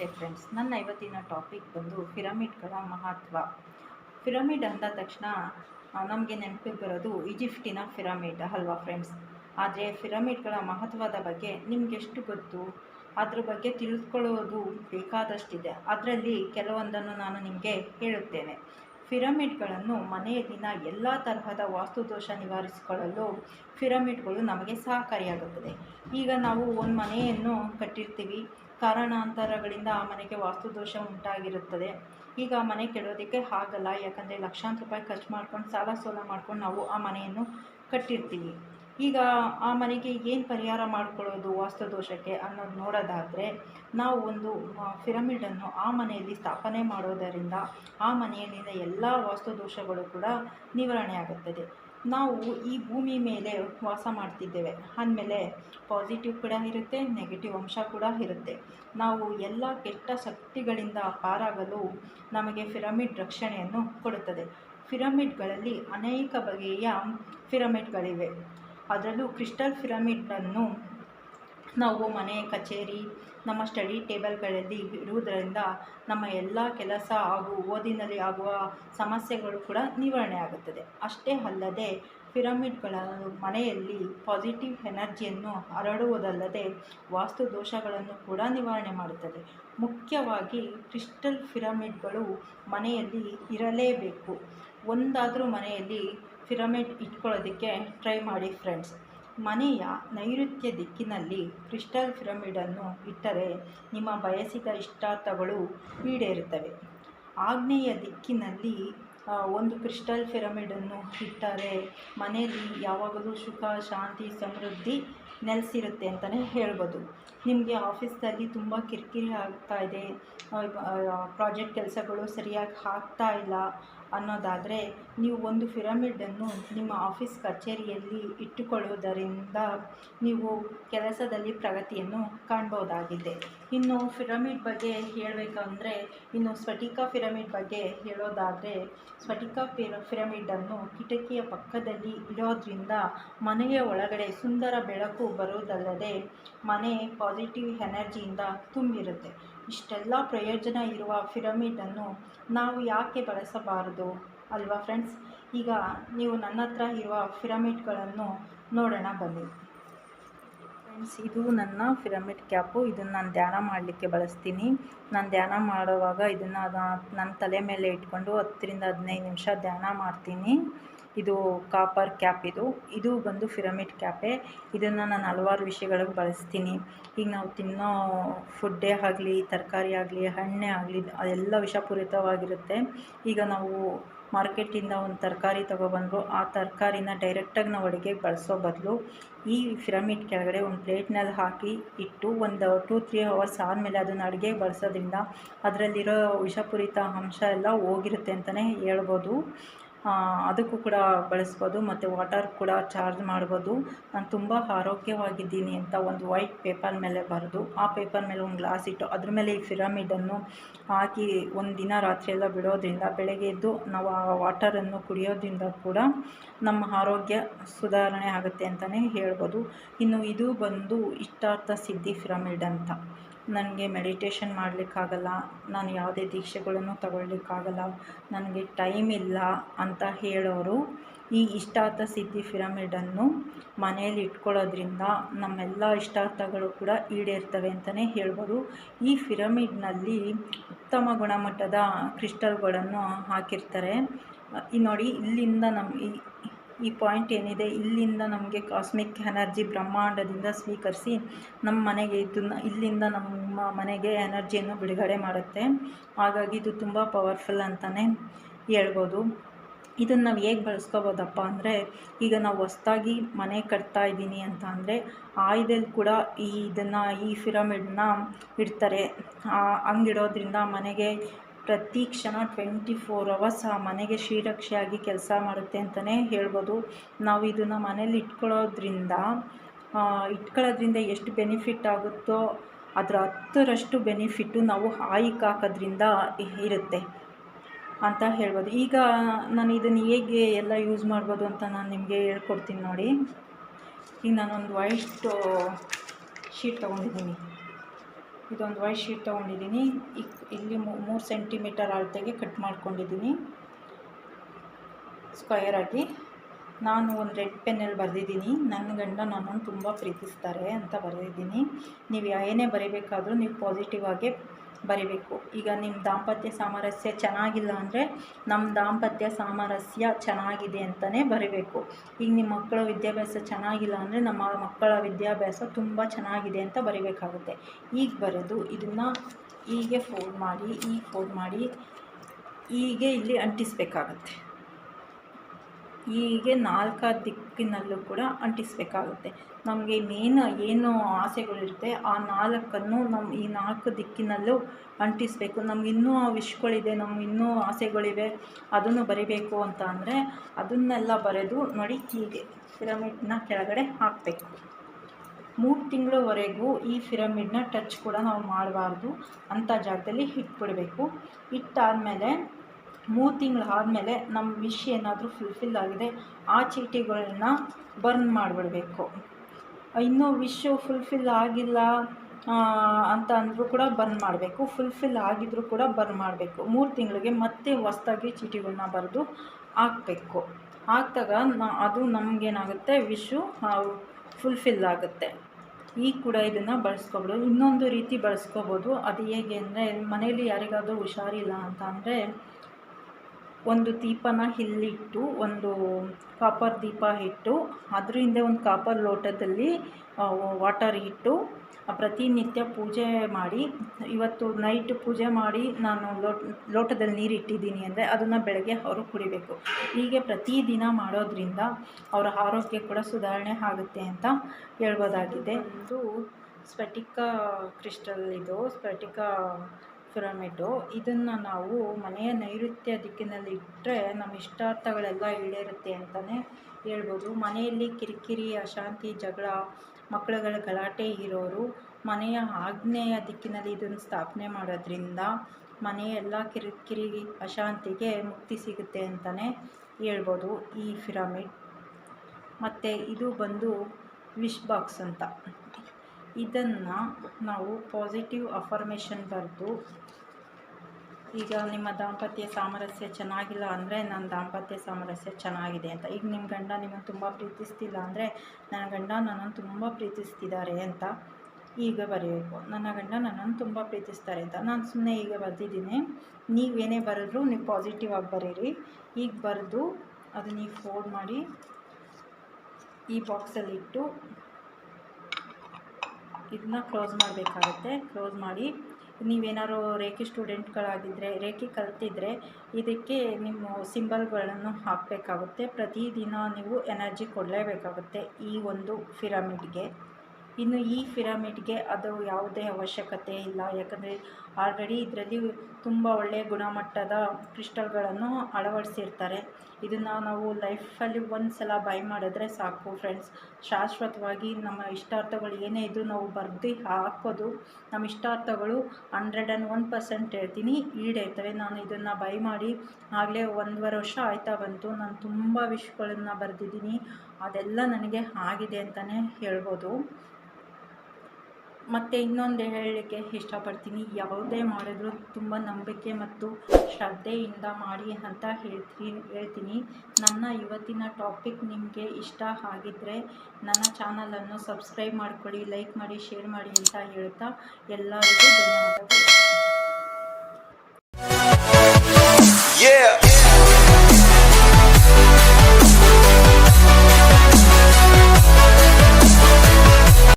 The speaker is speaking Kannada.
ನಮಸ್ತೆ ಫ್ರೆಂಡ್ಸ್ ನನ್ನ ಇವತ್ತಿನ ಟಾಪಿಕ್ ಬಂದು ಪಿರಮಿಡ್ಗಳ ಮಹತ್ವ. ಪಿರಮಿಡ್ ಅಂದ ತಕ್ಷಣ ನಮಗೆ ನೆನಪಿಗೆ ಬರೋದು ಈಜಿಪ್ಟಿನ ಪಿರಮಿಡ್ ಅಲ್ವಾ ಫ್ರೆಂಡ್ಸ್ ಆದರೆ ಪಿರಮಿಡ್ಗಳ ಮಹತ್ವದ ಬಗ್ಗೆ ನಿಮಗೆಷ್ಟು ಗೊತ್ತು? ಅದ್ರ ಬಗ್ಗೆ ತಿಳಿದುಕೊಳ್ಳೋದು ಬೇಕಾದಷ್ಟಿದೆ. ಅದರಲ್ಲಿ ಕೆಲವೊಂದನ್ನು ನಾನು ನಿಮಗೆ ಹೇಳುತ್ತೇನೆ. ಪಿರಮಿಡ್ಗಳನ್ನು ಮನೆಯಲ್ಲಿನ ಎಲ್ಲ ತರಹದ ವಾಸ್ತುದೋಷ ನಿವಾರಿಸಿಕೊಳ್ಳಲು ಪಿರಮಿಡ್ಗಳು ನಮಗೆ ಸಹಕಾರಿಯಾಗುತ್ತದೆ. ಈಗ ನಾವು ಒಂದು ಮನೆಯನ್ನು ಕಟ್ಟಿರ್ತೀವಿ. ಕಾರಣಾಂತರಗಳಿಂದ ಆ ಮನೆಗೆ ವಾಸ್ತುದೋಷ ಉಂಟಾಗಿರುತ್ತದೆ. ಈಗ ಆ ಮನೆ ಕೆಡೋದಕ್ಕೆ ಆಗಲ್ಲ. ಯಾಕಂದರೆ ಲಕ್ಷಾಂತರ ರೂಪಾಯಿ ಖರ್ಚು ಮಾಡ್ಕೊಂಡು, ಸಾಲ ಸೋಲ ಮಾಡ್ಕೊಂಡು ನಾವು ಆ ಮನೆಯನ್ನು ಕಟ್ಟಿರ್ತೀವಿ. ಈಗ ಆ ಮನೆಗೆ ಏನು ಪರಿಹಾರ ಮಾಡಿಕೊಳ್ಳೋದು ವಾಸ್ತುದೋಷಕ್ಕೆ ಅನ್ನೋದು ನೋಡೋದಾದರೆ, ನಾವು ಒಂದು ಪಿರಮಿಡನ್ನು ಆ ಮನೆಯಲ್ಲಿ ಸ್ಥಾಪನೆ ಮಾಡೋದರಿಂದ ಆ ಮನೆಯಲ್ಲಿನ ಎಲ್ಲ ವಾಸ್ತುದೋಷಗಳು ಕೂಡ ನಿವಾರಣೆ ಆಗುತ್ತದೆ. ನಾವು ಈ ಭೂಮಿ ಮೇಲೆ ವಾಸ ಮಾಡ್ತಿದ್ದೇವೆ. ಅಂದಮೇಲೆ ಪಾಸಿಟಿವ್ ಕೂಡ ಇರುತ್ತೆ ನೆಗೆಟಿವ್ ಅಂಶ ಕೂಡ ಇರುತ್ತೆ. ನಾವು ಎಲ್ಲ ಕೆಟ್ಟ ಶಕ್ತಿಗಳಿಂದ ಪಾರಾಗಲು ನಮಗೆ ಪಿರಮಿಡ್ ರಕ್ಷಣೆಯನ್ನು ಕೊಡುತ್ತದೆ. ಪಿರಮಿಡ್ಗಳಲ್ಲಿ ಅನೇಕ ಬಗೆಯ ಪಿರಮಿಡ್ಗಳಿವೆ. ಅದರಲ್ಲೂ ಕ್ರಿಸ್ಟಲ್ ಪಿರಮಿಡನ್ನು ನಾವು ಮನೆ, ಕಚೇರಿ, ನಮ್ಮ ಸ್ಟಡಿ ಟೇಬಲ್ಗಳಲ್ಲಿ ಇಡುವುದರಿಂದ ನಮ್ಮ ಎಲ್ಲ ಕೆಲಸ ಹಾಗೂ ಓದಿನಲ್ಲಿ ಆಗುವ ಸಮಸ್ಯೆಗಳು ಕೂಡ ನಿವಾರಣೆ ಆಗುತ್ತದೆ. ಅಷ್ಟೇ ಅಲ್ಲದೆ, ಪಿರಮಿಡ್ಗಳ ಮನೆಯಲ್ಲಿ ಪಾಸಿಟಿವ್ ಎನರ್ಜಿಯನ್ನು ಹರಡುವುದಲ್ಲದೆ ವಾಸ್ತು ದೋಷಗಳನ್ನು ಕೂಡ ನಿವಾರಣೆ ಮಾಡುತ್ತದೆ. ಮುಖ್ಯವಾಗಿ ಕ್ರಿಸ್ಟಲ್ ಪಿರಮಿಡ್ಗಳು ಮನೆಯಲ್ಲಿ ಇರಲೇಬೇಕು. ಒಂದಾದರೂ ಮನೆಯಲ್ಲಿ ಪಿರಮಿಡ್ ಇಟ್ಕೊಳ್ಳೋದಕ್ಕೆ ಟ್ರೈ ಮಾಡಿ ಫ್ರೆಂಡ್ಸ್ ಮನೆಯ ನೈಋತ್ಯ ದಿಕ್ಕಿನಲ್ಲಿ ಕ್ರಿಸ್ಟಲ್ ಪಿರಮಿಡನ್ನು ಇಟ್ಟರೆ ನಿಮ್ಮ ಬಯಸಿದ ಇಷ್ಟಾರ್ಥಗಳು ಈಡೇರುತ್ತವೆ. ಆಗ್ನೇಯ ದಿಕ್ಕಿನಲ್ಲಿ ಒಂದು ಕ್ರಿಸ್ಟಲ್ ಪಿರಮಿಡನ್ನು ಇಟ್ಟರೆ ಮನೆಯಲ್ಲಿ ಯಾವಾಗಲೂ ಸುಖ, ಶಾಂತಿ, ಸಮೃದ್ಧಿ ನೆಲೆಸಿರುತ್ತೆ ಅಂತಲೇ ಹೇಳ್ಬೋದು. ನಿಮಗೆ ಆಫೀಸ್ದಲ್ಲಿ ತುಂಬ ಕಿರಿಕಿರಿ ಆಗ್ತಾ ಇದೆ. ಪ್ರಾಜೆಕ್ಟ್ ಕೆಲಸಗಳು ಸರಿಯಾಗಿ ಆಗ್ತಾ ಇಲ್ಲ. ಅನ್ನೋದಾದರೆ ನೀವು ಒಂದು ಪಿರಮಿಡನ್ನು ನಿಮ್ಮ ಆಫೀಸ್ ಕಚೇರಿಯಲ್ಲಿ ಇಟ್ಟುಕೊಳ್ಳುವುದರಿಂದ ನೀವು ಕೆಲಸದಲ್ಲಿ ಪ್ರಗತಿಯನ್ನು ಕಾಣ್ಬೋದಾಗಿದೆ. ಇನ್ನು ಪಿರಮಿಡ್ ಬಗ್ಗೆ ಹೇಳಬೇಕಂದ್ರೆ, ಇನ್ನು ಸ್ಫಟಿಕ ಪಿರಮಿಡ್ ಬಗ್ಗೆ ಹೇಳೋದಾದರೆ, ಸ್ಫಟಿಕ ಪಿರ, ಪಿರಮಿಡನ್ನು ಕಿಟಕಿಯ ಪಕ್ಕದಲ್ಲಿ ಇಡೋದ್ರಿಂದ ಮನೆಯ ಒಳಗಡೆ ಸುಂದರ ಬೆಳಕು ಬರುವುದಲ್ಲದೆ ಮನೆ ಪಾಸಿಟಿವ್ ಎನರ್ಜಿಯಿಂದ ತುಂಬಿರುತ್ತೆ. ಇಷ್ಟೆಲ್ಲ ಪ್ರಯೋಜನ ಇರುವ ಪಿರಮಿಡನ್ನು ನಾವು ಯಾಕೆ ಬಳಸಬಾರದು? ಅಲ್ವಾ ಫ್ರೆಂಡ್ಸ್? ಈಗ ನೀವು ನನ್ನ ಹತ್ರ ಇರುವ ಪಿರಮಿಡ್ಗಳನ್ನು ನೋಡೋಣ ಬನ್ನಿ. ಫ್ರೆಂಡ್ಸ್, ಇದು ನನ್ನ ಪಿರಮಿಡ್ ಕ್ಯಾಪು. ಇದನ್ನು ನಾನು ಧ್ಯಾನ ಮಾಡಲಿಕ್ಕೆ ಬಳಸ್ತೀನಿ. ನಾನು ಧ್ಯಾನ ಮಾಡುವಾಗ ಇದನ್ನು ನನ್ನ ತಲೆ ಮೇಲೆ ಇಟ್ಕೊಂಡು ಹತ್ತರಿಂದ ಹದಿನೈದು ನಿಮಿಷ ಧ್ಯಾನ ಮಾಡ್ತೀನಿ. ಇದು ಕಾಪರ್ ಕ್ಯಾಪ್ ಇದು. ಇದು ಬಂದು ಪಿರಮಿಡ್ ಕ್ಯಾಪೇ. ಇದನ್ನು ನಾನು ಹಲವಾರು ವಿಷಯಗಳಿಗೆ ಬಳಸ್ತೀನಿ. ಈಗ ನಾವು ತಿನ್ನೋ ಫುಡ್ಡೇ ಆಗಲಿ, ತರಕಾರಿ ಆಗಲಿ, ಹಣ್ಣೇ ಆಗಲಿ ಅದೆಲ್ಲ ವಿಷಪೂರಿತವಾಗಿರುತ್ತೆ ಈಗ ನಾವು ಮಾರ್ಕೆಟಿಂದ ಒಂದು ತರಕಾರಿ ತೊಗೊಬಂದರು, ಆ ತರಕಾರಿನ ಡೈರೆಕ್ಟಾಗಿ ನಾವು ಅಡುಗೆಗೆ ಬಳಸೋ ಬದಲು ಈ ಪಿರಮಿಡ್ ಕೆಳಗಡೆ ಒಂದು ಪ್ಲೇಟ್ನಲ್ಲಿ ಹಾಕಿ ಇಟ್ಟು ಒಂದು ಟೂ, ತ್ರೀ ಅವರ್ಸ್ ಆದಮೇಲೆ ಅದನ್ನು ಅಡುಗೆಗೆ ಬಳಸೋದ್ರಿಂದ ಅದರಲ್ಲಿರೋ ವಿಷಪೂರಿತ ಅಂಶ ಎಲ್ಲ ಹೋಗಿರುತ್ತೆ ಅಂತಲೇ ಹೇಳ್ಬೋದು. ಅದಕ್ಕೂ ಕೂಡ ಬಳಸ್ಬೋದು, ಮತ್ತು ವಾಟರ್ ಕೂಡ ಚಾರ್ಜ್ ಮಾಡ್ಬೋದು. ನಾನು ತುಂಬ ಆರೋಗ್ಯವಾಗಿದ್ದೀನಿ ಅಂತ ಒಂದು ವೈಟ್ ಪೇಪರ್ ಮೇಲೆ ಬರೆದು, ಆ ಪೇಪರ್ ಮೇಲೆ ಒಂದು ಗ್ಲಾಸ್ ಇಟ್ಟು, ಅದ್ರ ಮೇಲೆ ಈ ಪಿರಮಿಡನ್ನು ಹಾಕಿ ಒಂದು ದಿನ ರಾತ್ರಿ ಎಲ್ಲ ಬಿಡೋದ್ರಿಂದ, ಬೆಳಗ್ಗೆ ಎದ್ದು ನಾವು ಆ ವಾಟರನ್ನು ಕುಡಿಯೋದ್ರಿಂದ ಕೂಡ ನಮ್ಮ ಆರೋಗ್ಯ ಸುಧಾರಣೆ ಆಗುತ್ತೆ ಅಂತಲೇ ಹೇಳ್ಬೋದು. ಇನ್ನು ಇದು ಬಂದು ಇಷ್ಟಾರ್ಥ ಸಿದ್ಧಿ ಪಿರಮಿಡ್ ಅಂತ. ನನಗೆ ಮೆಡಿಟೇಷನ್ ಮಾಡಲಿಕ್ಕಾಗಲ್ಲ, ನಾನು ಯಾವುದೇ ದೀಕ್ಷೆಗಳನ್ನು ತಗೊಳ್ಳಿಕ್ಕಾಗಲ್ಲ, ನನಗೆ ಟೈಮ್ ಇಲ್ಲ ಅಂತ ಹೇಳೋರು ಈ ಇಷ್ಟಾರ್ಥ ಸಿದ್ಧಿ ಪಿರಮಿಡನ್ನು ಮನೆಯಲ್ಲಿ ಇಟ್ಕೊಳ್ಳೋದ್ರಿಂದ ನಮ್ಮೆಲ್ಲ ಇಷ್ಟಾರ್ಥಗಳು ಕೂಡ ಈಡೇರ್ತವೆ ಅಂತಲೇ ಹೇಳ್ಬೋದು. ಈ ಪಿರಮಿಡ್ನಲ್ಲಿ ಉತ್ತಮ ಗುಣಮಟ್ಟದ ಕ್ರಿಸ್ಟಲ್ಗಳನ್ನು ಹಾಕಿರ್ತಾರೆ. ಈ ನೋಡಿ ಇಲ್ಲಿಂದ ನಮ್ಮ ಈ ಈ ಪಾಯಿಂಟ್ ಏನಿದೆ, ಇಲ್ಲಿಂದ ನಮಗೆ ಕಾಸ್ಮಿಕ್ ಎನರ್ಜಿ ಬ್ರಹ್ಮಾಂಡದಿಂದ ಸ್ವೀಕರಿಸಿ ನಮ್ಮ ಮನೆಗೆ ಇದನ್ನು ಇಲ್ಲಿಂದ ನಮ್ಮ ಮನೆಗೆ ಎನರ್ಜಿಯನ್ನು ಬಿಡುಗಡೆ ಮಾಡುತ್ತೆ. ಹಾಗಾಗಿ ಇದು ತುಂಬ ಪವರ್ಫುಲ್ ಅಂತಲೇ ಹೇಳ್ಬೋದು. ಇದನ್ನು ನಾವು ಹೇಗೆ ಬಳಸ್ಕೋಬೋದಪ್ಪ ಅಂದರೆ, ಈಗ ನಾವು ಹೊಸ್ದಾಗಿ ಮನೆ ಕಟ್ತಾ ಇದ್ದೀನಿ ಅಂತ ಅಂದರೆ ಆಯ್ದಲ್ಲಿ ಕೂಡ ಈ ಇದನ್ನು, ಈ ಫಿರಮಿಡ್ನ ಇಡ್ತಾರೆ. ಹಂಗಿಡೋದ್ರಿಂದ ಮನೆಗೆ ಪ್ರತಿ ಕ್ಷಣ ಟ್ವೆಂಟಿ ಫೋರ್ ಅವರ್ಸ್ ಆ ಮನೆಗೆ ಶ್ರೀರಕ್ಷೆಯಾಗಿ ಕೆಲಸ ಮಾಡುತ್ತೆ ಅಂತಲೇ ಹೇಳ್ಬೋದು. ನಾವು ಇದನ್ನು ಮನೇಲಿ ಇಟ್ಕೊಳ್ಳೋದ್ರಿಂದ ಇಟ್ಕೊಳ್ಳೋದ್ರಿಂದ ಎಷ್ಟು ಬೆನಿಫಿಟ್ ಆಗುತ್ತೋ ಅದರ ಹತ್ತರಷ್ಟು ಬೆನಿಫಿಟ್ಟು ನಾವು ಹಾಯಿಕ್ ಹಾಕೋದ್ರಿಂದ ಇರುತ್ತೆ ಅಂತ ಹೇಳ್ಬೋದು. ಈಗ ನಾನು ಇದನ್ನು ಹೇಗೆ ಎಲ್ಲ ಯೂಸ್ ಮಾಡ್ಬೋದು ಅಂತ ನಾನು ನಿಮಗೆ ಹೇಳ್ಕೊಡ್ತೀನಿ ನೋಡಿ. ಈಗ ನಾನೊಂದು ವೈಟ್ ಶೀಟ್ ತೊಗೊಂಡಿದ್ದೀನಿ. ಇದೊಂದು ವೈಟ್ ಶೀಟ್ ತೊಗೊಂಡಿದ್ದೀನಿ. ಇಲ್ಲಿ ಮೂರು ಸೆಂಟಿಮೀಟರ್ ಅಳತೆಗೆ ಕಟ್ ಮಾಡ್ಕೊಂಡಿದ್ದೀನಿ. ಸ್ಕ್ವಯರಾಗಿ ನಾನು ಒಂದು ರೆಡ್ ಪೆನ್ನಲ್ಲಿ ಬರೆದಿದ್ದೀನಿ. ನನ್ನ ಗಂಡ ನನ್ನನ್ನು ತುಂಬ ಪ್ರೀತಿಸ್ತಾರೆ ಅಂತ ಬರೆದಿದ್ದೀನಿ. ನೀವು ಏನೇ ಬರೀಬೇಕಾದ್ರೂ ನೀವು ಪಾಸಿಟಿವ್ ಆಗೇ ಬರಿಬೇಕು. ಈಗ ನಿಮ್ಮ ದಾಂಪತ್ಯ ಸಾಮರಸ್ಯ ಚೆನ್ನಾಗಿಲ್ಲ ಅಂದರೆ ನಮ್ಮ ದಾಂಪತ್ಯ ಸಾಮರಸ್ಯ ಚೆನ್ನಾಗಿದೆ ಅಂತಲೇ ಬರಿಬೇಕು. ಈಗ ನಿಮ್ಮ ಮಕ್ಕಳ ವಿದ್ಯಾಭ್ಯಾಸ ಚೆನ್ನಾಗಿಲ್ಲ ಅಂದರೆ ನಮ್ಮ ಮಕ್ಕಳ ವಿದ್ಯಾಭ್ಯಾಸ ತುಂಬ ಚೆನ್ನಾಗಿದೆ ಅಂತ ಬರಿಬೇಕಾಗುತ್ತೆ. ಈಗ ಬರೆದು ಇದನ್ನು ಹೀಗೆ ಫೋಲ್ಡ್ ಮಾಡಿ ಈಗ ಫೋಲ್ಡ್ ಮಾಡಿ, ಹೀಗೆ ಇಲ್ಲಿ ಅಂಟಿಸ್ಬೇಕಾಗತ್ತೆ. ಹೀಗೆ ನಾಲ್ಕು ದಿಕ್ಕಿನಲ್ಲೂ ಕೂಡ ಅಂಟಿಸಬೇಕಾಗುತ್ತೆ. ನಮಗೆ ಮೇನ್ ಏನು ಆಸೆಗಳಿರುತ್ತೆ ಆ ನಾಲ್ಕನ್ನು ನಮ್ಮ ಈ ನಾಲ್ಕು ದಿಕ್ಕಿನಲ್ಲೂ ಅಂಟಿಸಬೇಕು. ನಮ್ಗೆ ಇನ್ನೂ ವಿಶ್ಗಳಿದೆ ನಮ್ಗೆ ಇನ್ನೂ ಆಸೆಗಳಿವೆ, ಅದನ್ನು ಬರಿಬೇಕು ಅಂತ ಅಂದರೆ ಅದನ್ನೆಲ್ಲ ಬರೆದು ನೋಡಿ ಹೀಗೆ ಪಿರಮಿಡ್ನ ಕೆಳಗಡೆ ಹಾಕಬೇಕು. ಮೂರು ತಿಂಗಳವರೆಗೂ ಈ ಪಿರಮಿಡ್ನ ಟಚ್ ಕೂಡ ನಾವು ಮಾಡಬಾರ್ದು ಅಂಥ ಜಾಗದಲ್ಲಿ ಇಟ್ಬಿಡಬೇಕು. ಇಟ್ಟಾದಮೇಲೆ ಮೂರು ತಿಂಗಳು ಆದಮೇಲೆ ನಮ್ಮ ವಿಶ್ ಏನಾದರೂ ಫುಲ್ಫಿಲ್ ಆಗಿದೆ, ಆ ಚೀಟಿಗಳನ್ನ ಬರ್ನ್ ಮಾಡಿಬಿಡಬೇಕು. ಇನ್ನೂ ವಿಶ್ಶು ಫುಲ್ಫಿಲ್ ಆಗಿಲ್ಲ ಅಂತ ಅಂದರೂ ಕೂಡ ಬರ್ನ್ ಮಾಡಬೇಕು. ಫುಲ್ಫಿಲ್ ಆಗಿದ್ದರೂ ಕೂಡ ಬರ್ನ್ ಮಾಡಬೇಕು. ಮೂರು ತಿಂಗಳಿಗೆ ಮತ್ತೆ ಹೊಸ್ದಾಗಿ ಚೀಟಿಗಳನ್ನ ಬರೆದು ಹಾಕಬೇಕು. ಹಾಕ್ದಾಗ ನ, ಅದು ನಮಗೇನಾಗುತ್ತೆ? ವಿಶು ಫುಲ್ಫಿಲ್ ಆಗುತ್ತೆ. ಈಗ ಕೂಡ ಇದನ್ನು ಬಳಸ್ಕೊಬೋದು. ಇನ್ನೊಂದು ರೀತಿ ಬಳಸ್ಕೋಬೋದು. ಅದು ಹೇಗೆ ಅಂದರೆ, ಮನೇಲಿ ಯಾರಿಗಾದರೂ ಹುಷಾರಿಲ್ಲ ಅಂತ ಅಂದರೆ ಒಂದು ದೀಪನ ಇಲ್ಲಿಟ್ಟು ಒಂದು ಕಾಪರ್ ದೀಪ ಇಟ್ಟು, ಅದ್ರ ಹಿಂದೆ ಒಂದು ಕಾಪರ್ ಲೋಟದಲ್ಲಿ ವಾಟರ್ ಇಟ್ಟು ಪ್ರತಿನಿತ್ಯ ಪೂಜೆ ಮಾಡಿ, ಇವತ್ತು ನೈಟ್ ಪೂಜೆ ಮಾಡಿ ನಾನು ಲೋಟ, ಲೋಟದಲ್ಲಿ ನೀರು ಇಟ್ಟಿದ್ದೀನಿ ಅಂದರೆ ಅದನ್ನು ಬೆಳಗ್ಗೆ ಅವರು ಕುಡಿಬೇಕು. ಹೀಗೆ ಪ್ರತಿದಿನ ಮಾಡೋದ್ರಿಂದ ಅವರ ಆರೋಗ್ಯ ಕೂಡ ಸುಧಾರಣೆ ಆಗುತ್ತೆ ಅಂತ ಹೇಳ್ಬೋದಾಗಿದೆ. ಇದು ಸ್ಫಟಿಕ ಕ್ರಿಸ್ಟಲ್ ಇದು. ಸ್ಫಟಿಕ ಪಿರಮಿಡ್ಡು ಇದನ್ನು ನಾವು ಮನೆಯ ನೈಋತ್ಯ ದಿಕ್ಕಿನಲ್ಲಿ ಇಟ್ಟರೆ ನಮ್ಮ ಇಷ್ಟಾರ್ಥಗಳೆಲ್ಲ ಈಡೇರುತ್ತೆ ಅಂತಲೇ ಹೇಳ್ಬೋದು. ಮನೆಯಲ್ಲಿ ಕಿರಿಕಿರಿ, ಅಶಾಂತಿ, ಜಗಳ, ಮಕ್ಕಳುಗಳ ಗಲಾಟೆ ಇರೋರು ಮನೆಯ ಆಗ್ನೇಯ ದಿಕ್ಕಿನಲ್ಲಿ ಇದನ್ನು ಸ್ಥಾಪನೆ ಮಾಡೋದ್ರಿಂದ ಮನೆಯ ಎಲ್ಲ ಕಿರಿಕಿರಿ, ಅಶಾಂತಿಗೆ ಮುಕ್ತಿ ಸಿಗುತ್ತೆ ಅಂತಲೇ ಹೇಳ್ಬೋದು ಈ ಪಿರಮಿಡ್. ಮತ್ತು ಇದು ಬಂದು ವಿಶ್ ಬಾಕ್ಸ್ ಅಂತ. ಇದನ್ನು ನಾವು ಪಾಸಿಟಿವ್ ಅಫರ್ಮೇಷನ್ ಬರೆದು, ಈಗ ನಿಮ್ಮ ದಾಂಪತ್ಯ ಸಾಮರಸ್ಯ ಚೆನ್ನಾಗಿಲ್ಲ ಅಂದರೆ ನನ್ನ ದಾಂಪತ್ಯ ಸಾಮರಸ್ಯ ಚೆನ್ನಾಗಿದೆ ಅಂತ. ಈಗ ನಿಮ್ಮ ಗಂಡ ನಿಮ್ಮನ್ನು ತುಂಬ ಪ್ರೀತಿಸ್ತಿಲ್ಲ ಅಂದರೆ ನನ್ನ ಗಂಡ ನನ್ನನ್ನು ತುಂಬ ಪ್ರೀತಿಸ್ತಿದ್ದಾರೆ ಅಂತ ಈಗ ಬರೆಯಬೇಕು ನನ್ನ ಗಂಡ ನನ್ನನ್ನು ತುಂಬ ಪ್ರೀತಿಸ್ತಾರೆ ಅಂತ. ನಾನು ಸುಮ್ಮನೆ ಈಗ ಬರೆದಿದ್ದೀನಿ. ನೀವೇನೇ ಬರೆದ್ರೂ ನೀವು ಪಾಸಿಟಿವ್ ಆಗಿ ಬರೀರಿ. ಈಗ ಬರೆದು ಅದನ್ನ ನೀವು ಫೋಲ್ಡ್ ಮಾಡಿ ಈ ಬಾಕ್ಸಲ್ಲಿಟ್ಟು ಇದನ್ನ ಕ್ಲೋಸ್ ಮಾಡಬೇಕಾಗತ್ತೆ. ಕ್ಲೋಸ್ ಮಾಡಿ ನೀವೇನಾದ್ರು ರೇಖೆ ಸ್ಟೂಡೆಂಟ್ಗಳಾಗಿದ್ದರೆ ರೇಖೆ ಕಲ್ತಿದ್ರೆ ಇದಕ್ಕೆ ನಿಮ್ಮ ಸಿಂಬಲ್ಗಳನ್ನು ಹಾಕಬೇಕಾಗುತ್ತೆ. ಪ್ರತಿದಿನ ನೀವು ಎನರ್ಜಿ ಕೊಡಲೇಬೇಕಾಗುತ್ತೆ ಈ ಒಂದು ಪಿರಮಿಡ್ಗೆ ಇನ್ನು ಈ ಪಿರಮಿಡ್ಗೆ ಅದು ಯಾವುದೇ ಅವಶ್ಯಕತೆ ಇಲ್ಲ. ಯಾಕಂದರೆ ಆಲ್ರೆಡಿ ಇದರಲ್ಲಿ ತುಂಬ ಒಳ್ಳೆಯ ಗುಣಮಟ್ಟದ ಕ್ರಿಸ್ಟಲ್ಗಳನ್ನು ಅಳವಡಿಸಿರ್ತಾರೆ. ಇದನ್ನು ನಾವು ಲೈಫಲ್ಲಿ ಒಂದು ಸಲ ಬೈ ಮಾಡಿದ್ರೆ ಸಾಕು ಫ್ರೆಂಡ್ಸ್. ಶಾಶ್ವತವಾಗಿ ನಮ್ಮ ಇಷ್ಟಾರ್ಥಗಳು ಏನೇ ಇದ್ದರೂ ನಾವು ಬರ್ದು ಹಾಕೋದು ನಮ್ಮ ಇಷ್ಟಾರ್ಥಗಳು ಹಂಡ್ರೆಡ್ ಆ್ಯಂಡ್ ಒನ್ ಪರ್ಸೆಂಟ್ ಹೇಳ್ತೀನಿ ಈಡೇರ್ತವೆ. ನಾನು ಇದನ್ನು ಬೈ ಮಾಡಿ ಆಗಲೇ ಒಂದೂವರೆ ವರ್ಷ ಆಯ್ತಾ ಬಂತು. ನಾನು ತುಂಬ ವಿಶ್ಗಳನ್ನು ಬರೆದಿದ್ದೀನಿ. ಅದೆಲ್ಲ ನನಗೆ ಆಗಿದೆ ಅಂತಲೇ ಹೇಳ್ಬೋದು. ಮತ್ತು ಇನ್ನೊಂದು ಹೇಳಲಿಕ್ಕೆ ಇಷ್ಟಪಡ್ತೀನಿ. ಯಾವುದೇ ಮಾಡಿದ್ರು ತುಂಬ ನಂಬಿಕೆ ಮತ್ತು ಶ್ರದ್ಧೆಯಿಂದ ಮಾಡಿ ಅಂತ ಹೇಳ್ತೀನಿ ಹೇಳ್ತೀನಿ. ನನ್ನ ಇವತ್ತಿನ ಟಾಪಿಕ್ ನಿಮಗೆ ಇಷ್ಟ ಆಗಿದ್ದರೆ ನನ್ನ ಚಾನಲನ್ನು ಸಬ್ಸ್ಕ್ರೈಬ್ ಮಾಡಿಕೊಳ್ಳಿ, ಲೈಕ್ ಮಾಡಿ, ಶೇರ್ ಮಾಡಿ ಅಂತ ಹೇಳ್ತಾ ಎಲ್ಲರಿಗೂ ಧನ್ಯವಾದಗಳು.